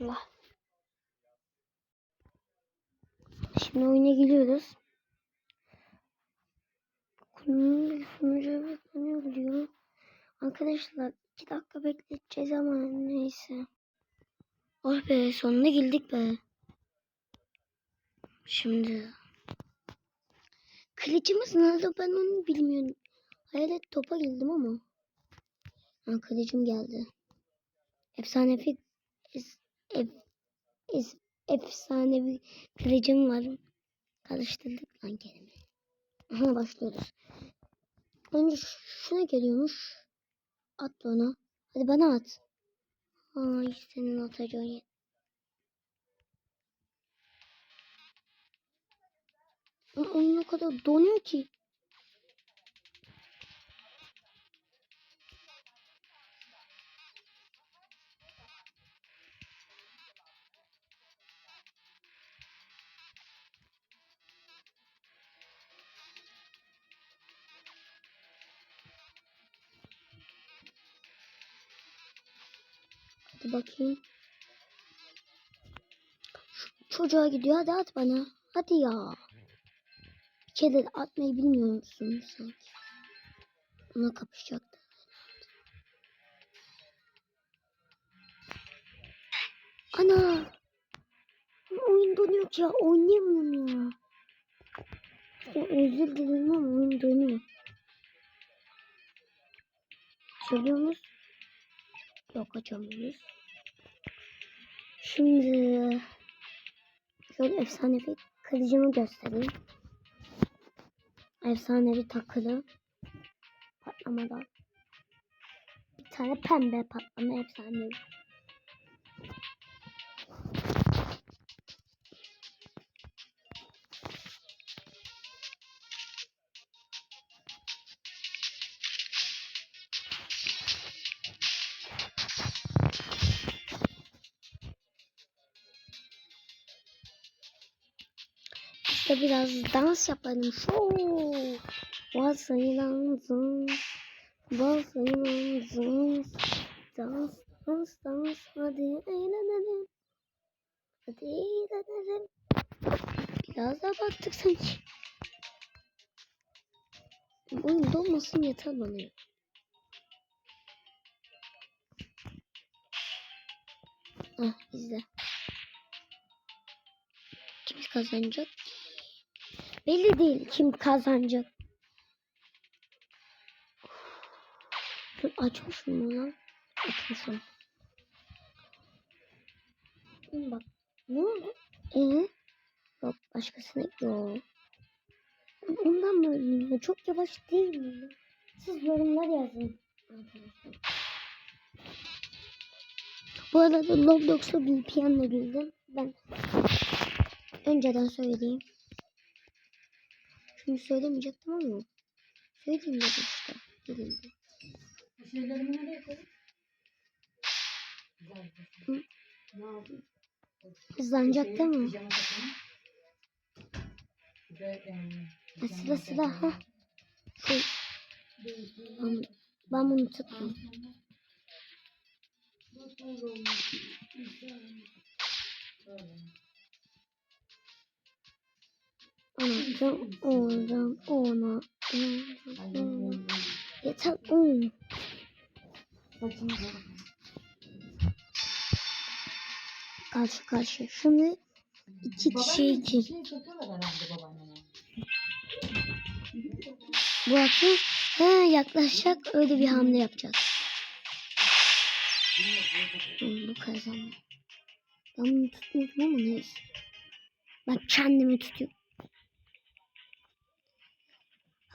Allah. Şimdi oyuna giriyoruz. Sunucu sunucu bekliyor diyor. Arkadaşlar 2 dakika bekleteceğiz ama neyse. Oh be sonuna girdik be. Şimdi. Kılıcımız nerede ben onu bilmiyorum. Hayalet topa girdim ama. Ha, kılıcım geldi. Efsanevi es, ef, es, efsanevi kılıcım var. Karıştırdık lan kelime. Aha başlıyoruz. Önce şuna geliyormuş. At onu. Hadi bana at. Ay senin atacağın yer. Oyun o kadar donuyor ki. Hadi bakayım. Şu çocuğa gidiyor. Hadi at bana. Hadi ya. Bir kere atmayı bilmiyor musun sanki? Ona kapışacaktı. Ana. Oyun donuyor ya. Oynayamıyorum ya. Özür dilerim ama oyun donuyor. Açabiliyor muyuz? Yok açamıyoruz. Şimdi şöyle efsanevi kılıcımı göstereyim. Efsanevi takılı patlamadan. Bir tane pembe patlama efsanevi. İşte biraz dans yapalım. Şoo. Varsayılan Varsayılan Dans, dans, dans. Hadi eğlenelim. Hadi eğlenelim. Biraz daha baktık sanki. Oyun dolmasın yeter bana. ya. Ah izle. Kim kazanacak? Belli değil kim kazanacak. Dur, Açmış mı lan? Açmışım. Bak ne oldu? Ee? Yok başkasına yok. Ondan mı öldüm? Çok yavaş değil mi? Siz yorumlar yazın. Bu arada Roblox'a VPN'le girdim. Ben önceden söyleyeyim. Şimdi söylemeyecektim ama söyleyeyim dedim işte. Girildi. Bu şeylerimi nereye? Güzel. Hı. Ne aldın? Hızlanacak değil mi? Pijama takımı. Bir de, em, Ha. Şey, ben, ben bunu tuttum. Oradan, oradan, ona, oradan, ona. Yeter oğlum. Saçını bırak. Karşı karşı. Şimdi iki kişi için. Bu akıl he, yaklaşacak öyle bir hamle yapacağız. Bu kazandı. Ben bunu tutmuyordum ama neyse. Ben kendimi tutuyorum.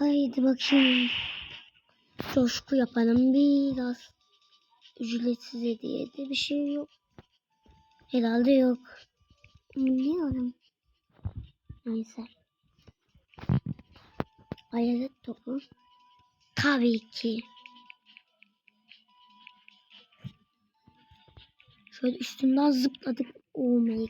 Haydi bakayım. Coşku yapalım biraz. Ücretsiz hediye de bir şey yok. Herhalde yok. Bilmiyorum. Neyse. Hayalet topu. Tabii ki. Şöyle üstünden zıpladık. Oh my.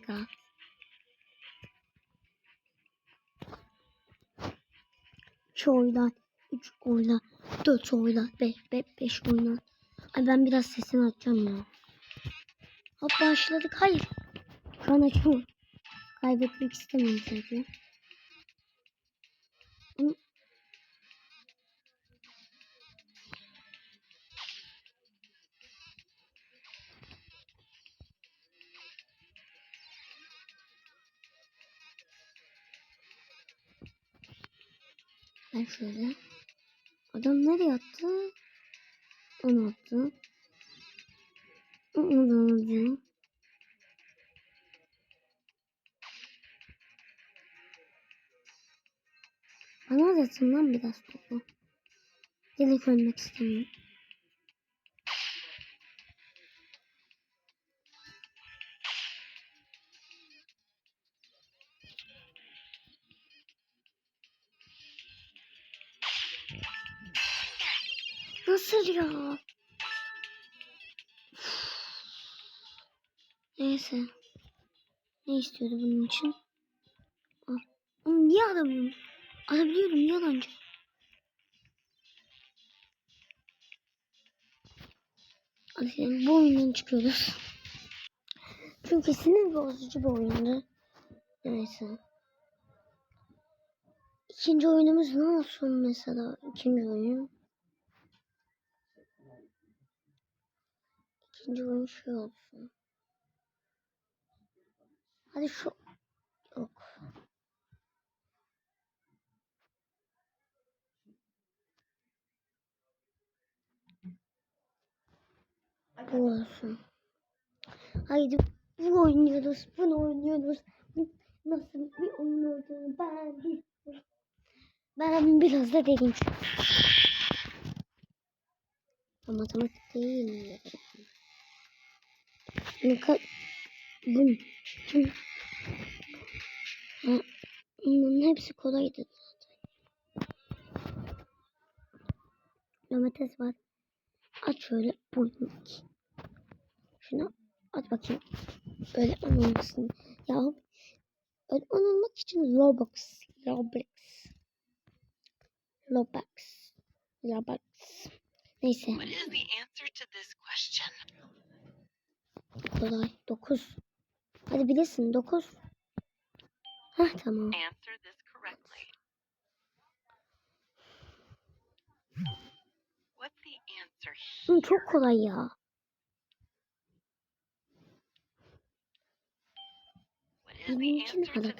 İki oylar, üç oylar, dört oylar, beş, beş, beş oylar. Ay ben biraz sesini açacağım ya. Hop başladık. Hayır. Şu an açamam. Kaybetmek istemiyorum çünkü. Şöyle. Adam nereye attı? Onu attı. Onu da. Bana da atın lan biraz topu. Direkt ölmek istemiyorum. Nasıl? Neyse. Ne istiyordu bunun için? Al. Oğlum niye alamıyorum? Alabiliyorum yalancı. Şimdi bu oyundan çıkıyoruz. Çünkü sinir bozucu bir oyundu. Neyse. İkinci oyunumuz ne olsun mesela? İkinci oyun. İkinci oyun şey olsun. Hadi şu... Yok. Bu olsun. Haydi bu oynuyoruz. Bunu oynuyoruz. Nasıl bir oyun olduğunu ben bilmiyorum. Ben biraz da. Ama matematik değil? Ne kadar... Bu. Ha, Bunların hepsi kolaydı zaten. Domates var. Aç şöyle bunu. Şunu at bakayım. Öyle olmasın. Ya öyle olmak için Robux. Robux. Robux. Robux. Neyse. What is the answer to this question? Kolay. 9. Hadi bilirsin. 9. Hah tamam. Hı, çok kolay ya. Answer to kadar?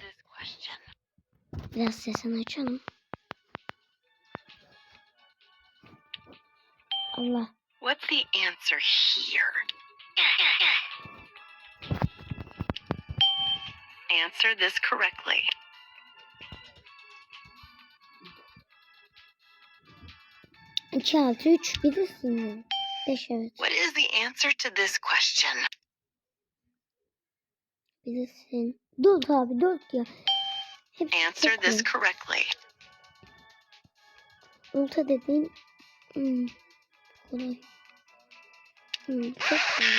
Biraz sesini açalım. Allah. What's the answer here? Answer this correctly. İki altı üç bilirsin ya. Beş evet. What is the answer to this question? Bilirsin. Dört abi dört ya. Hepsi Answer this correctly. Olta dediğin hmm, kolay. Çok kolay.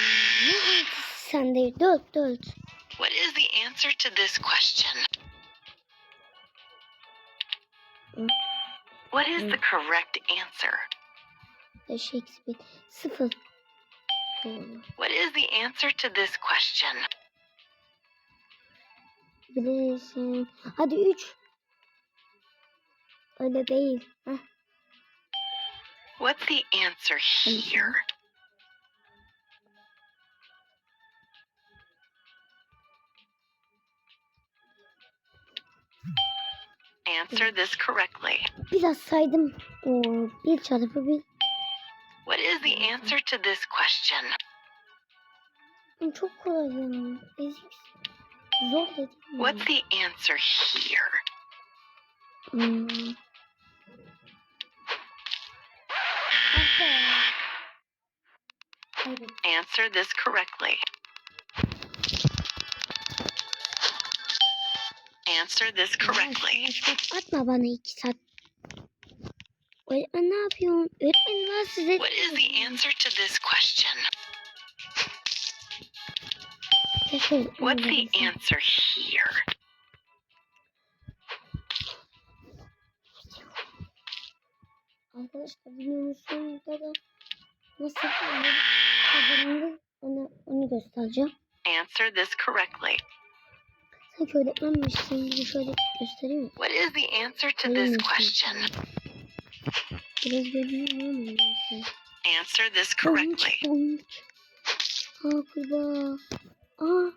Ne altısı sende? Dört dört. What is the answer to this question? What is the correct answer? Beş eksi bir. Sıfır. What is the answer to this question? Bilirsin. Hadi üç. Öyle değil. Heh. What's the answer here? Answer this correctly. Biraz saydım. Oo, bir çarpı bir. What is the answer to this question? Çok kolay ya. Ezik. Zor dedim. ya. What's the answer here? Hmm. Answer this correctly. Answer this correctly. Yavaş, yavaş, bak, Atma bana iki saat. Öğretmen ne yapıyorsun? Öğretmen var size. What is the answer to this question? What's the answer here? Arkadaşlar videonun sonunda da nasıl kazanılır Onu, onu göstereceğim. Answer this correctly. Sanki öğretmenmişsin gibi şöyle göstereyim mi? What is the answer to this question? Biraz görünüyor ama neyse. Answer this correctly. boink. Aa kurbağa. Aa.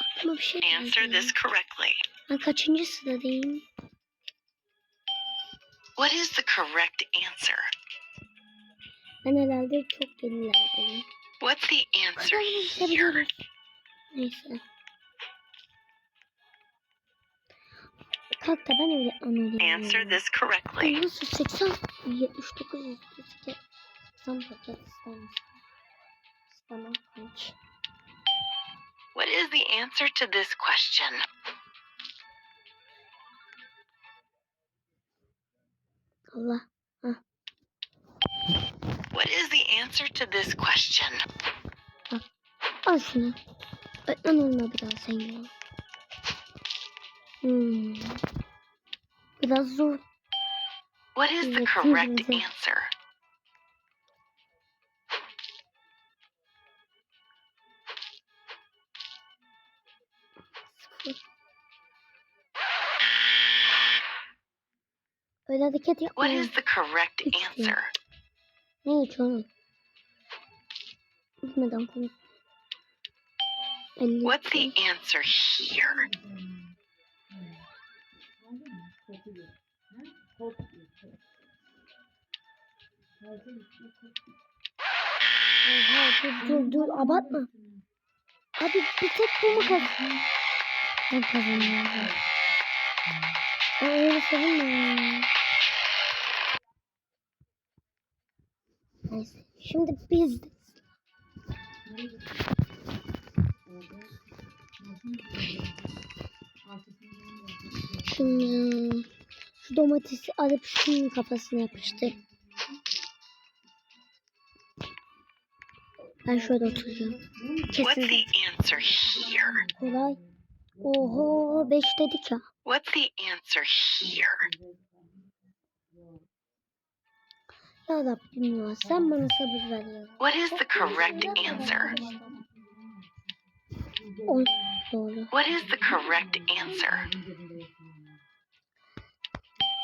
Aklıma bir şey Answer this correctly. Kaçıncı sıradayım? What is the correct answer? Ben herhalde çok gerilerdeyim. What's the answer here? Neyse. Kalk da ben öyle anladım. Answer this correctly. Nasıl 80 79 80 paket ister? İstemem kanki. What is the answer to this question? Allah. What is the answer to this question? Al şunu. Öğretmen olma biraz sen ya. Hmm. Biraz zor. What is the correct answer? Öyle hareket yapma. What is the correct answer? Ne hiç oğlum? Konuş. Elli. What's the answer here? Oha dur dur dur abartma. Abi bir tek bu mu kaz? Ben kazanıyorum. Ben öyle sevinmiyorum. Neyse. Şimdi biz de. Şimdi şu domatesi alıp şunun kafasına yapıştır. Ben şöyle oturacağım. What's Kesin the answer here? kolay. Oho 5 dedik ya. What's the answer here? Ya Rabbim ya sen bana sabır ver ya. What is the correct answer? 10 doğru. What is the correct answer?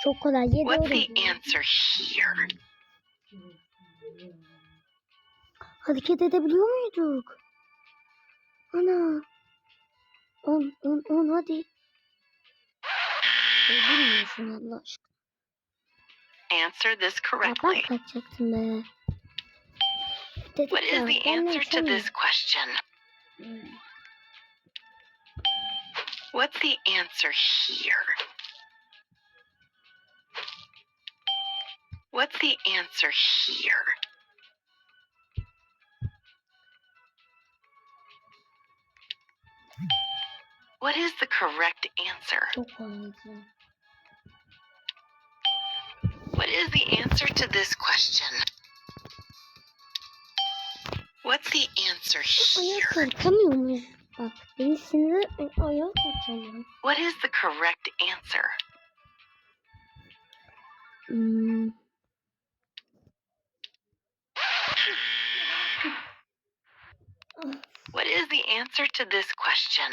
Çok kolay 7 What's doğru. the answer here? Hareket edebiliyor muyduk? Ana. 10 10 10 hadi. Bilmiyorsun Allah aşkına. Answer this correctly. kaçacaktım be. Dedik What is the answer to this question? What's the answer here? What's the answer here? What is the correct answer? What is the answer to this question? What's the answer here? What is the correct answer? Hmm. What is the answer to this question?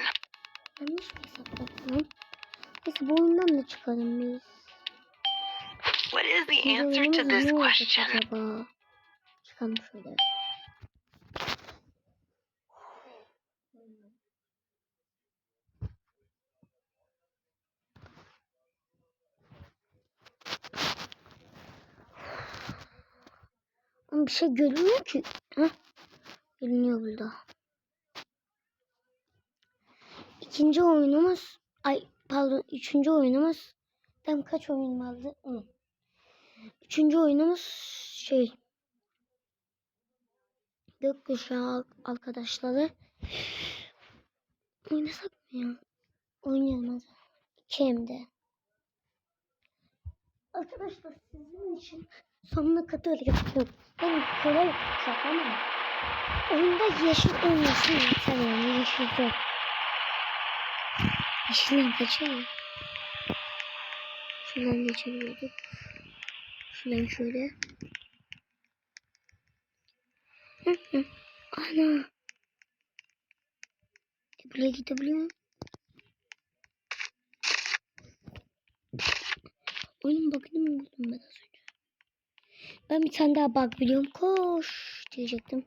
biz. What is the answer to this question? acaba? Çıkalım şöyle. Ama bir şey görünmüyor ki. Heh. Görünüyor burada. İkinci oyunumuz ay pardon üçüncü oyunumuz tam kaç oyun vardı? 10. Üçüncü oyunumuz şey Gökkuşağı arkadaşları. Oynasak mı ya? Oynayalım hadi. İki. Arkadaşlar sizin için sonuna kadar yapıyorum. Ben kolay yapacak ama oyunda yeşil olmasın yeter yani yeşil yok. Yeşilden kaçıyor. Şuradan geçebiliyorduk. Şuradan şöyle. Ana. Buraya gidebiliyor muyum? Oyunun bug'ını mı buldum ben az önce? Ben bir tane daha bug biliyorum. Koş diyecektim.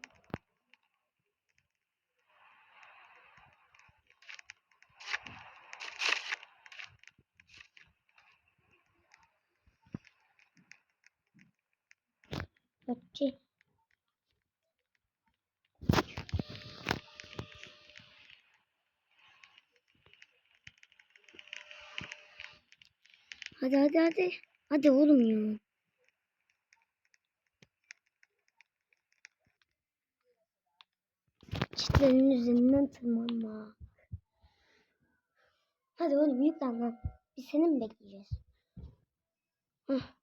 Bakçı. Hadi hadi hadi. Hadi oğlum ya. Çitlerin üzerinden tırmanma. Hadi oğlum yüklen lan. Biz seni mi bekleyeceğiz? Hah.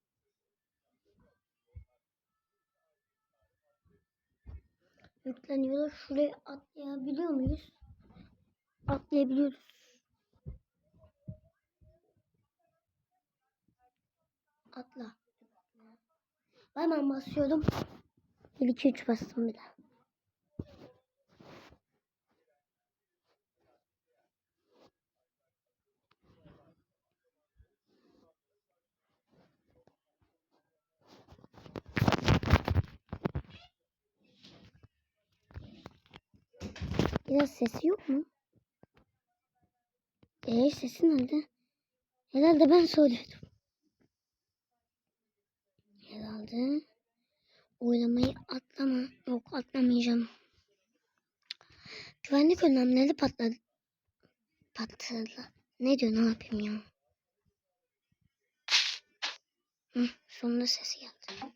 Yükleniyorlar. Şuraya atlayabiliyor muyuz? Atlayabiliyoruz. Atla. Hemen basıyorum. 1 2 3 bastım bir daha. Biraz sesi yok mu? Eee sesi nerede? Herhalde ben söylüyordum. Herhalde. Oylamayı atlama. Yok atlamayacağım. Güvenlik önlemleri patladı. Patladı. Ne diyor ne yapayım ya? Hı, sonunda sesi geldi.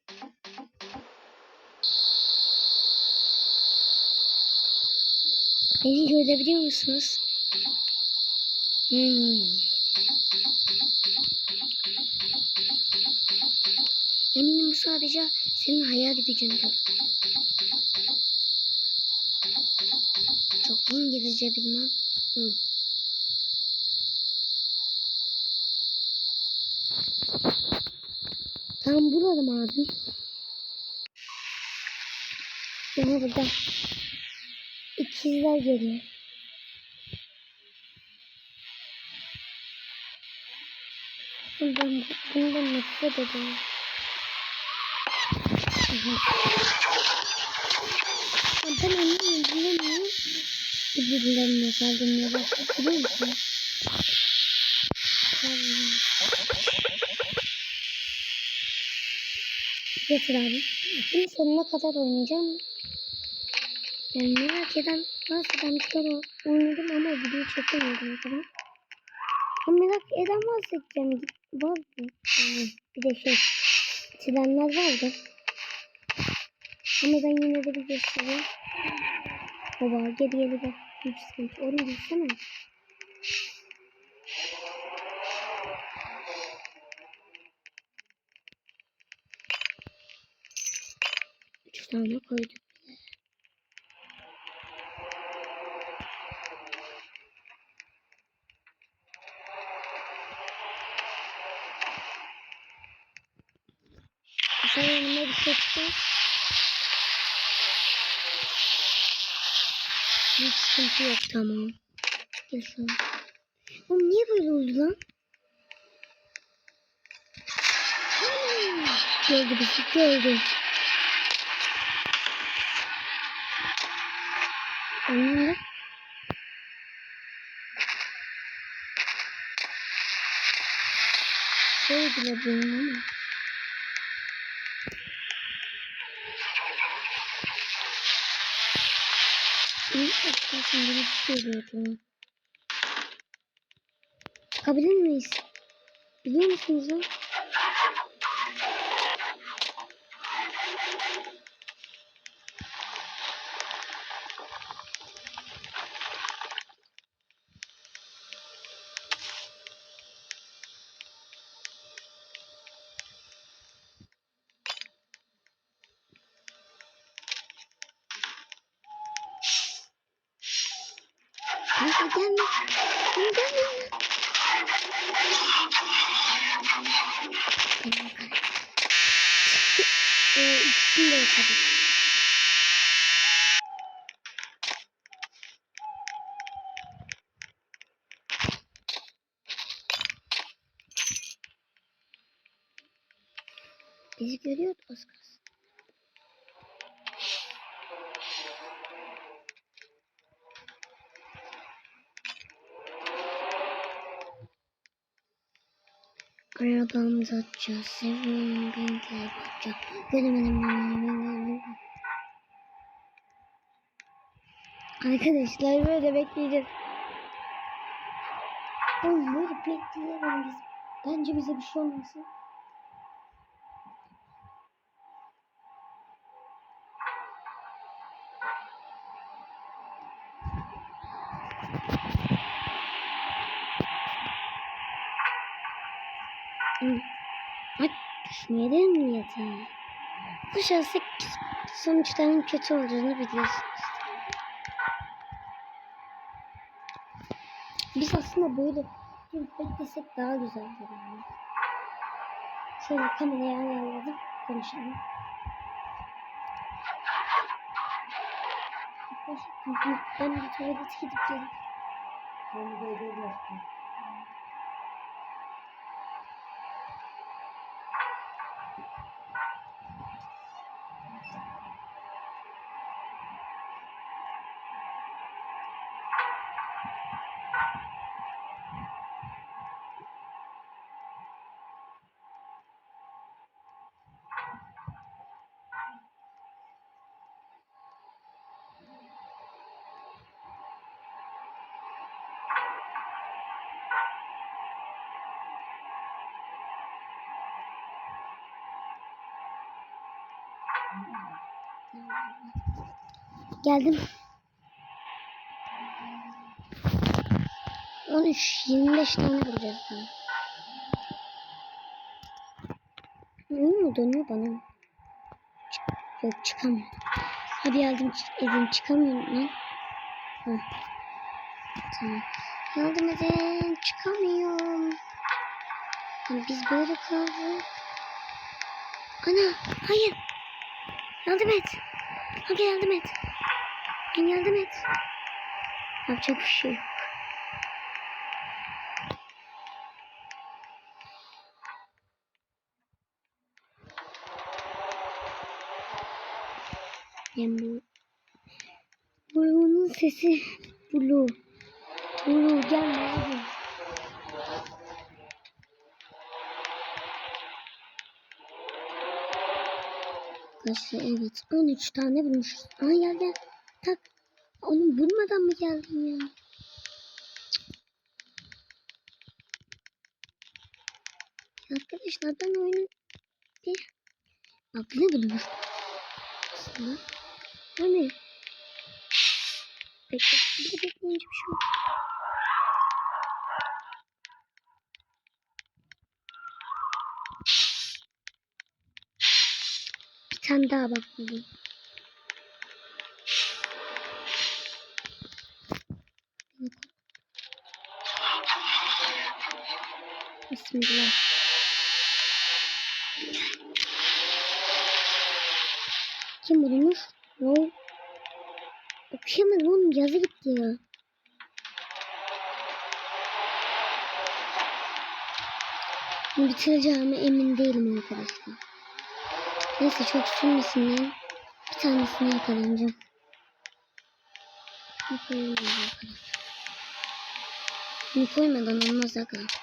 Beni görebiliyor musunuz? Hmm. Eminim bu sadece senin hayal gücündür. Çok İngilizce bilmem. Hı. Tamam bulalım abi. Aha burada. İkizler geliyor. Ben bundan nefret ediyorum. Aha. Ya ben anlamıyorum bilemiyorum. Birbirlerine saldırmaya başladı biliyor musun? Getir abi. Bunu sonuna kadar oynayacağım. Yani merak eden varsa ben bir kere oynadım ama video çekemiyordum o zaman. Ama merak eden varsa yani var yani bir de şey silenler vardı. Ama ben yine de bir göstereyim. Baba geri geri bak. Hiç sıkıntı. Bilsene. Üç tane koyduk. Çıkar. Hiç sıkıntı yok tamam. Gel şu an. Oğlum niye böyle oldu lan? Gördü bizi gördü. Anladın Şey bile benim ama. İlk esasında bir şey görüyordum. Çıkabilir miyiz? Biliyor musunuz lan? Gelme. Gelme. Ee, ikisini de yaparız. Bizi görüyordu az kalsın. Arabamızı açacağız. Seviyorum bin kere bakacağım. Göremedim ben. Arkadaşlar böyle bekleyeceğiz. Oğlum böyle bekleyelim biz. Bence bize bir şey olmasın. Hı. Ay düşmeyelim yatağa. Dışarısı sonuçların kötü olduğunu biliyorsunuz. Biz aslında böyle bir beklesek daha güzel. Yani. Şöyle kamerayı ayarladım. Konuşalım. Ben bir tuvalete gidip gelip Onu da Geldim. 13 25 tane bulacağız sana. Mu dönüyor bana? Çık- Yok çıkamıyorum. Hadi yardım edin çıkamıyorum lan. Hı. Tamam. Yardım edin çıkamıyorum. Lan Biz böyle kaldık. Ana hayır. Yardım et. Hadi yardım et. Ben yardım et. Yapacak bir şey yok. Ben bu Blue'nun sesi Blue. Blue gelme abi. Arkadaşlar evet 13 tane bulmuşuz. Aa gel gel. Tak. Oğlum bulmadan mı geldin ya? Arkadaşlar ben oyunu bir... Bak ne bulmuş? Aslında. Bu ne? Bekle, bir de bekleyince bir şey. Bir tane daha bak buldum. Bismillah. Kim bulmuş? No. Okuyamadım oğlum yazı gitti ya. Bitireceğime emin değilim arkadaşlar. Neyse çok sürmesin ya. Bir tanesini yakalayacağım. Bunu koymayacağım arkadaşlar. Bunu koymadan olmaz aga.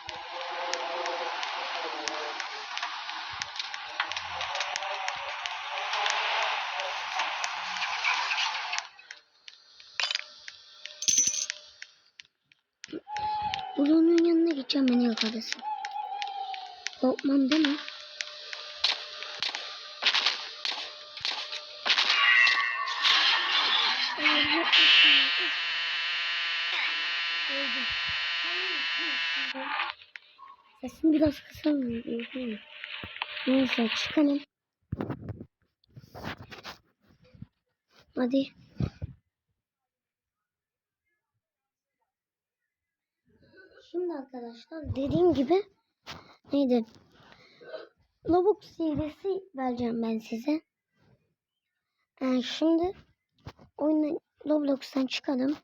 Öldüm. Sesimi biraz kısalım. Neyse çıkalım. Hadi. Şimdi arkadaşlar dediğim gibi neydi? Robux serisi vereceğim ben size. Yani şimdi oyuna Roblox'tan çıkalım.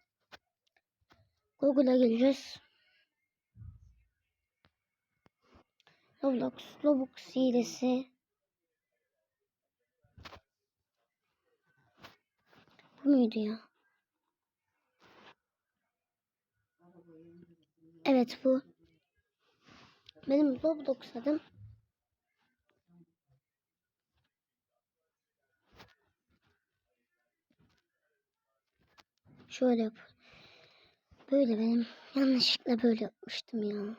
Google'a geleceğiz. Roblox, Roblox hilesi. Bu muydu ya? Evet bu. Benim Roblox adım. Şöyle yapıyorum. Böyle benim. Yanlışlıkla böyle yapmıştım ya.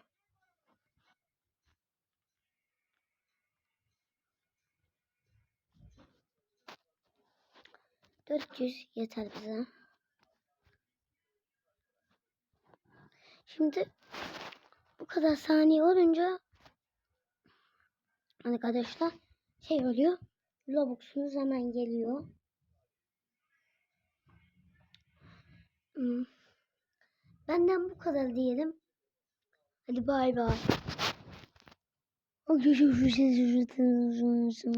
Dört yüz yeter bize. Şimdi bu kadar saniye olunca arkadaşlar şey oluyor. Robux'unuz hemen geliyor. Hmm. Benden bu kadar diyelim. Hadi bay bay.